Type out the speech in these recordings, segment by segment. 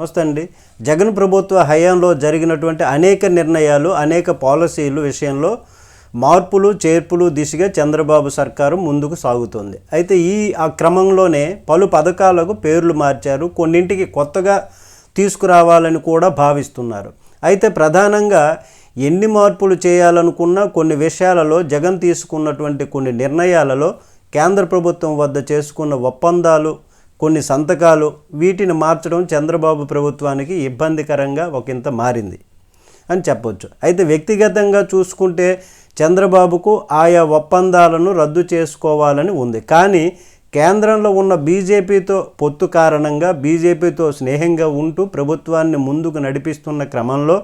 నమస్తే అండి. జగన్ ప్రభుత్వ హయాంలో జరిగినటువంటి అనేక నిర్ణయాలు అనేక పాలసీలు విషయంలో మార్పులు చేర్పులు దిశగా చంద్రబాబు సర్కారు ముందుకు సాగుతుంది. అయితే ఈ ఆ క్రమంలోనే పలు పథకాలకు పేర్లు మార్చారు. కొన్నింటికి కొత్తగా తీసుకురావాలని కూడా భావిస్తున్నారు. అయితే ప్రధానంగా ఎన్ని మార్పులు చేయాలనుకున్నా కొన్ని విషయాలలో జగన్ తీసుకున్నటువంటి కొన్ని నిర్ణయాలలో కేంద్ర ప్రభుత్వం వద్ద చేసుకున్న ఒప్పందాలు కొన్ని సంతకాలు వీటిని మార్చడం చంద్రబాబు ప్రభుత్వానికి ఇబ్బందికరంగా ఒకంత మారింది అని చెప్పొచ్చు. అయితే వ్యక్తిగతంగా చూసుకుంటే చంద్రబాబుకు ఆయా ఒప్పందాలను రద్దు చేసుకోవాలని ఉంది. కానీ కేంద్రంలో ఉన్న బీజేపీతో పొత్తు కారణంగా బీజేపీతో స్నేహంగా ఉంటూ ప్రభుత్వాన్ని ముందుకు నడిపిస్తున్న క్రమంలో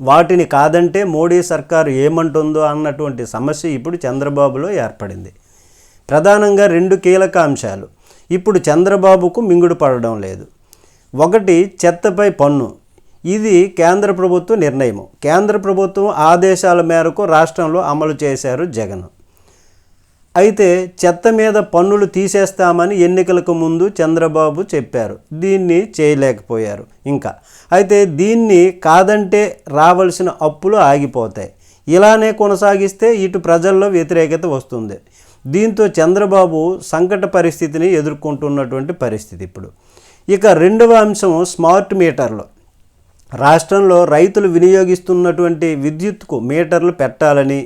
వాటిని కాదంటే మోడీ సర్కారు ఏమంటుందో అన్నటువంటి సమస్య ఇప్పుడు చంద్రబాబులో ఏర్పడింది. ప్రధానంగా రెండు కీలక అంశాలు. ఇప్పుడు చంద్రబాబుకు మింగుడు పడడం లేదు. ఒకటి చెత్తపై పన్ను. ఇది కేంద్ర ప్రభుత్వ నిర్ణయం కేంద్ర ప్రభుత్వం ఆదేశాల మేరకు రాష్ట్రంలో అమలు చేశారు జగన్. అయితే చెత్త మీద పన్నులు తీసేస్తామని ఎన్నికలకు ముందు చంద్రబాబు చెప్పారు. దీన్ని చేయలేకపోయారు ఇంకా. అయితే దీన్ని కాదంటే రావాల్సిన అప్పులు ఆగిపోతాయి. ఇలానే కొనసాగిస్తే ఇటు ప్రజల్లో వ్యతిరేకత వస్తుంది. దీంతో చంద్రబాబు సంకట పరిస్థితిని ఎదుర్కొంటున్నటువంటి పరిస్థితి ఇప్పుడు. ఇక రెండవ అంశం స్మార్ట్ మీటర్లు. రాష్ట్రంలో రైతులు వినియోగిస్తున్నటువంటి విద్యుత్కు మీటర్లు పెట్టాలని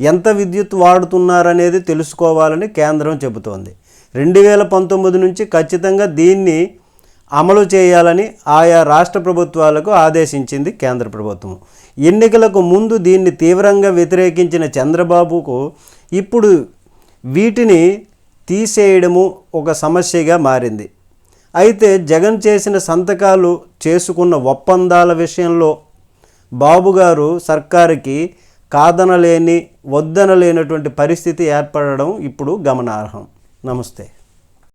ఎంత విద్యుత్ వాడుతున్నారనేది తెలుసుకోవాలని కేంద్రం చెబుతోంది. రెండు వేల పంతొమ్మిది నుంచి ఖచ్చితంగా దీన్ని అమలు చేయాలని ఆయా రాష్ట్ర ప్రభుత్వాలకు ఆదేశించింది కేంద్ర ప్రభుత్వం. ఎన్నికలకు ముందు దీన్ని తీవ్రంగా వ్యతిరేకించిన చంద్రబాబుకు ఇప్పుడు వీటిని తీసేయడము ఒక సమస్యగా మారింది. అయితే జగన్ చేసిన సంతకాలు చేసుకున్న ఒప్పందాల విషయంలో బాబుగారు సర్కారుకి కాదనలేని వద్దనలేనటువంటి పరిస్థితి ఏర్పడడం ఇప్పుడు గమనార్హం. నమస్తే.